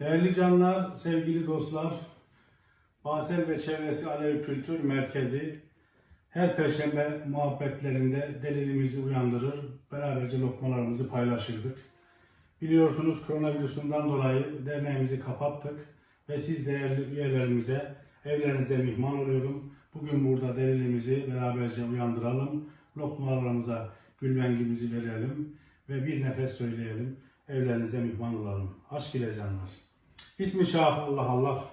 Değerli canlar, sevgili dostlar, Basel ve çevresi Alevi Kültür Merkezi her perşembe muhabbetlerinde delilimizi uyandırır, beraberce lokmalarımızı paylaşırdık. Biliyorsunuz koronavirüsünden dolayı derneğimizi kapattık ve siz değerli üyelerimize evlerinize mihman oluyorum. Bugün burada delilimizi beraberce uyandıralım, lokmalarımıza gülbengimizi verelim ve bir nefes söyleyelim. Evlerinize mihman olalım. Aşk ile canlar. Bismillah Allah Allah.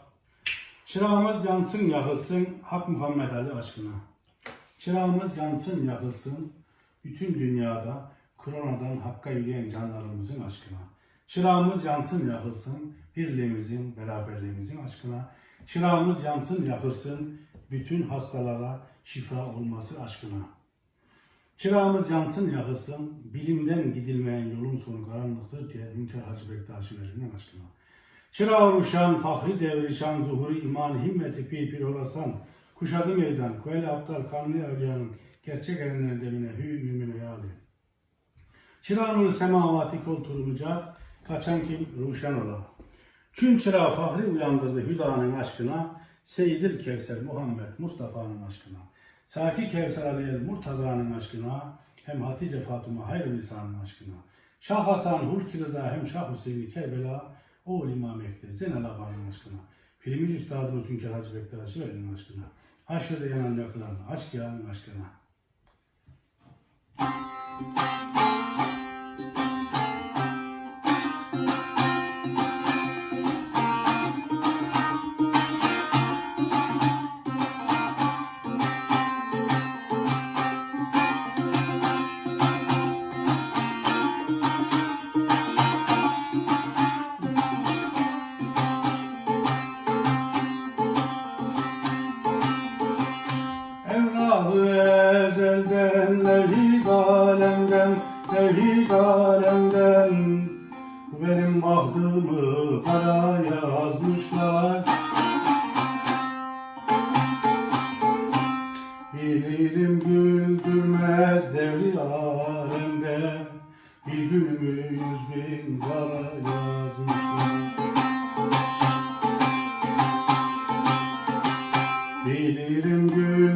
Çırağımız yansın yakılsın Hak Muhammed Ali aşkına. Çırağımız yansın yakılsın bütün dünyada koronadan hakka yürüyen canlarımızın aşkına. Çırağımız yansın yakılsın birliğimizin, beraberliğimizin aşkına. Çırağımız yansın yakılsın bütün hastalara şifa olması aşkına. Çırağımız yansın yakılsın, bilimden gidilmeyen yolun sonu karanlıktır diye Hünkar Hacı Bektaşi aşkına. Çırağı uşan, fahri devrişan, zuhuri iman, himmeti pipir olasan, kuşadı meydan, kuel aptal, kanlı evliyanın, gerçek elinden demine, hü mümin hayali. Çırağın semavati koltuğu mücat, kaçan kim ruşan ola. Çün çırağı fahri uyandırdı hüdanın aşkına, Seyyidil Kevser Muhammed Mustafa'nın aşkına. Saki Kevser Aliye Murtaza'nın aşkına, hem Hatice Fatıma Hayr Nisa'nın aşkına. Şah Hasan Hulki Rıza hem Şah Hüseyin Kerbela, o İmam Mehdi Zeynel Aba'nın aşkına. Filimiz Üstadımız Hünkar Hacı Bektaşi Veli'nin aşkına. Haşrede yanan yakılan aşk yağının aşkına. Evrağı ezelden, levhi kalemden, levhi kalemden Bu benim bahtımı kara yazmışlar. Bilirim güldürmez devri alemde. Bir günümü yüz bin kara yazmışlar. Bilirim güldürmez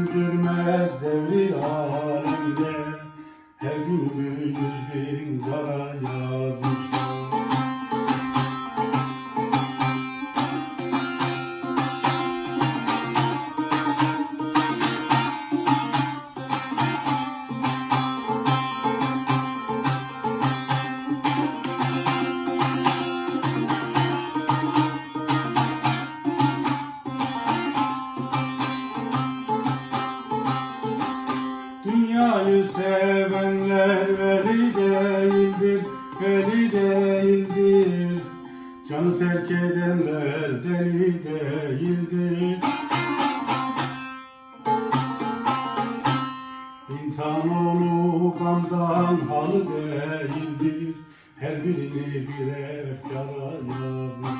gamdan halı değildir. Her birini bir efkara yazmışlar.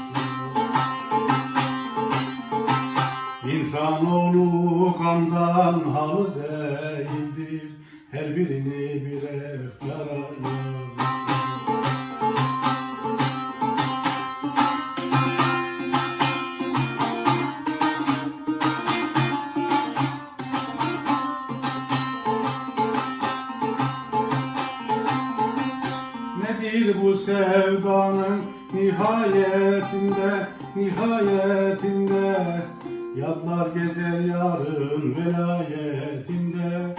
İnsanoğlu kandan halı değildir. Her birini bir Nedir bu sevdanın nihayetinde, nihayetinde. Yadlar gezer yarın velayetinde.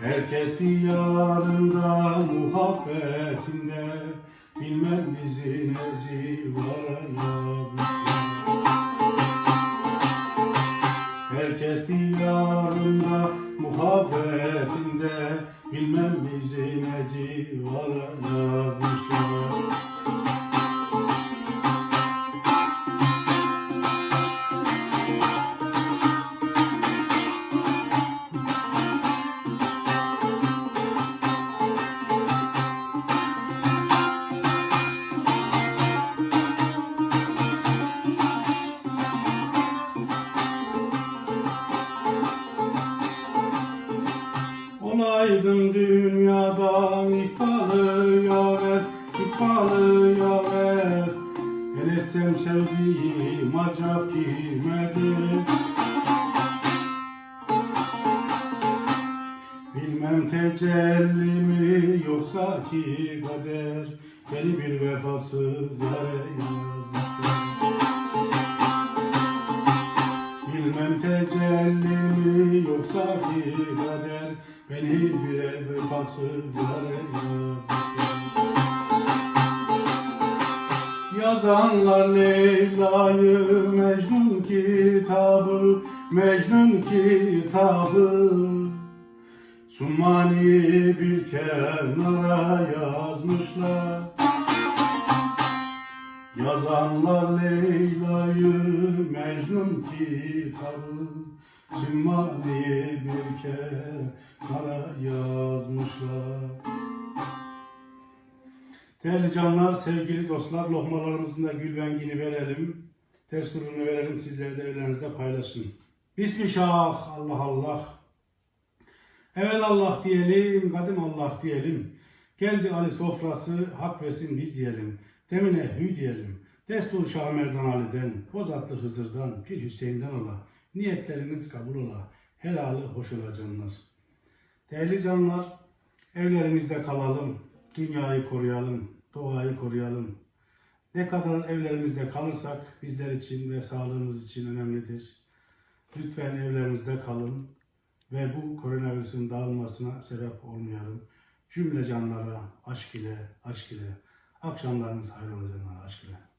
Herkes diyarında muhabbetinde. Bilmem bizi ne civara Olaydım dünyadan ikbalı yaver, ikbalı yaver. El etsem sevdiğim acap girmedi. Bilmem tecelli mi yoksa ki kader Beni bir vefasız yere yazmıştır. Bilmem tecelli mi yoksa ki kader Beni bir yere yazmışlar Yazanlar Leyla'yı Mecnun kitabı Mecnun kitabı. Sumani bir kenara yazmışlar. Yazanlar Leyla'yı Mecnun kitabı Sumani bir kenara yazmışlar Değerli canlar, sevgili dostlar, lokmalarımızın da gülbengini verelim. Ters ürünü verelim, sizler de evlerinizde paylaşın. Bismillah, Allah Allah. Evvel Allah diyelim, kadim Allah diyelim. Geldi Ali sofrası, hak versin biz yiyelim. Demine hü diyelim. Destur Şah Merdan Ali'den, Bozatlı Hızır'dan, Pir Hüseyin'den ola. Niyetleriniz kabul ola. Helalı hoş ola. Değerli canlar, evlerimizde kalalım. Dünyayı koruyalım, doğayı koruyalım. Ne kadar evlerimizde kalırsak bizler için ve sağlığımız için önemlidir. Lütfen evlerimizde kalın ve bu koronavirüsün dağılmasına sebep olmayalım. Cümle canlara aşk ile, aşk ile. Akşamlarınız hayırlı olsun aşk ile.